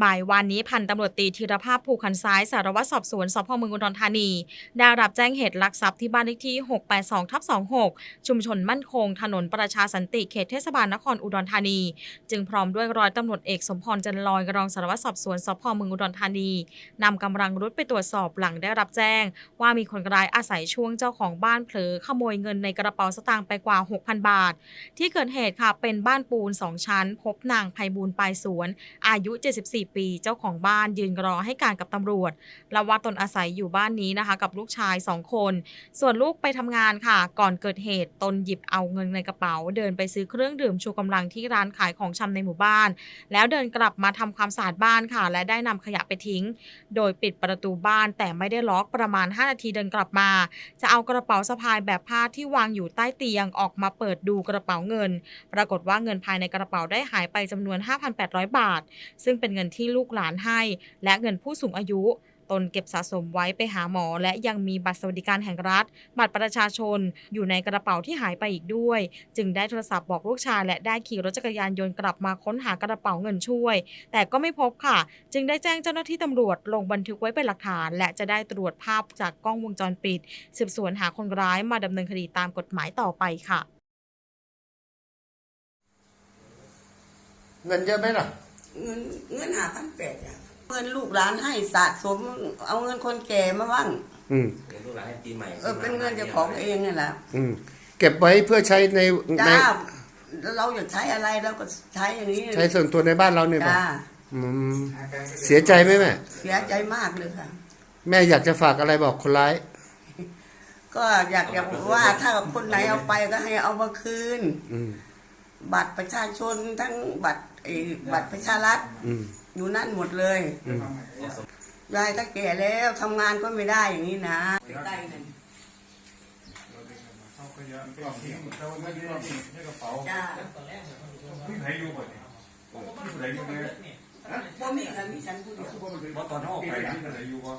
บ่ายวันนี้พันตำรวจตีธีรภาพภูคันซ้ายสารวัตรสอบสวนสพเมืองอุดรธานี ได้รับแจ้งเหตุลักทรัพย์ที่บ้านเลขที่ 682ทับ26 ชุมชนมั่นคง ถนนประชาสันติเขตเทศบาลนครอุดรธานี จึงพร้อมด้วยร้อยตำรวจเอกสมพรจันลอยรองสารวัตรสอบสวนสพเมืองอุดรธานีนำกำลังรุดไปตรวจสอบหลังได้รับแจ้ง ว่ามีคนร้ายอาศัยช่วงเจ้าของบ้านเผลอขโมยเงินในกระเป๋าสตางค์ไปกว่า 6,000 บาท ที่เกิดเหตุค่ะเป็นบ้านปูน 2 ชั้น พบนางไพบูลปลายสวน อายุ 74ปี เจ้าของบ้านยืนรอให้การกับตำรวจและว่าตนอาศัยอยู่บ้านนี้นะคะ กับลูกชาย 2 คน ส่วนลูกไปทำงานค่ะ ก่อนเกิดเหตุตนหยิบเอาเงินในกระเป๋า เดินไปซื้อเครื่องดื่มชูกำลังที่ร้านขายของชำในหมู่บ้าน แล้วเดินกลับมาทำความสะอาดบ้านค่ะ และได้นำขยะไปทิ้ง โดยปิดประตูบ้านแต่ไม่ได้ล็อกประมาณ 5 นาทีเดินกลับมา จะเอากระเป๋าสะพายแบบผ้าที่วางอยู่ใต้เตียงออกมาเปิดดูกระเป๋าเงิน ปรากฏว่าเงินภายในกระเป๋าได้หายไปจำนวน 5,800 บาท ซึ่งเป็นเงินที่ลูกหลานให้ และเงินผู้สูงอายุ ตนเก็บสะสมไว้ไปหาหมอ และยังมีบัตรสวัสดิการแห่งรัฐ บัตรประชาชน อยู่ในกระเป๋าที่หายไปอีกด้วย จึงได้โทรศัพท์บอกลูกชาย และได้ขี่รถจักรยานยนต์กลับมาค้นหากระเป๋าเงินช่วย แต่ก็ไม่พบค่ะ จึงได้แจ้งเจ้าหน้าที่ตำรวจลงบันทึกไว้เป็นหลักฐาน และจะได้ตรวจภาพจากกล้องวงจรปิด สืบสวนหาคนร้ายมาดำเนินคดีตามกฎหมายต่อไปค่ะ เงินเยอะไหมล่ะ เงินเงินหาพันแปดอะเงินลูกหลานให้สะสม เอาเงินคนแก่มาบ้างอืมเดี๋ยวลูกหลานให้ปีใหม่เออเป็นเงินเจ้าของเองนี่แหละอืมเก็บไว้เพื่อใช้ในในจ้าเราอยากใช้อะไรเราก็ใช้อย่างนี้ใช้ส่วนตัวในบ้านเราเนี่ยป่ะจ้าอืมเสียใจไหมแม่ เสียใจมากเลยค่ะ แม่อยากจะฝากอะไรบอกคนร้าย ก็อยากอยากว่าถ้าคนไหนเอาไปก็ให้เอามาคืน อืม บัตรประชาชนทั้งบัตรไอ้บัตรประชารัฐอืม อยู่นั่นหมดเลยอืม ยายก็แก่แล้วทำงานก็ไม่ได้อย่างนี้นะได้เลยเอาขยะกล่องทิ้งแต่ว่าไม่ได้กล่องทิ้งในกระเป๋าจ้าพี่ไหนอยู่บ่เนี่ยพี่ไหนอยู่เนี่ยบ่มีค่ะมีฉันผู้เดียวคือว่ามันเป็นว่าตอนห้องไปพี่ไหนอยู่บ่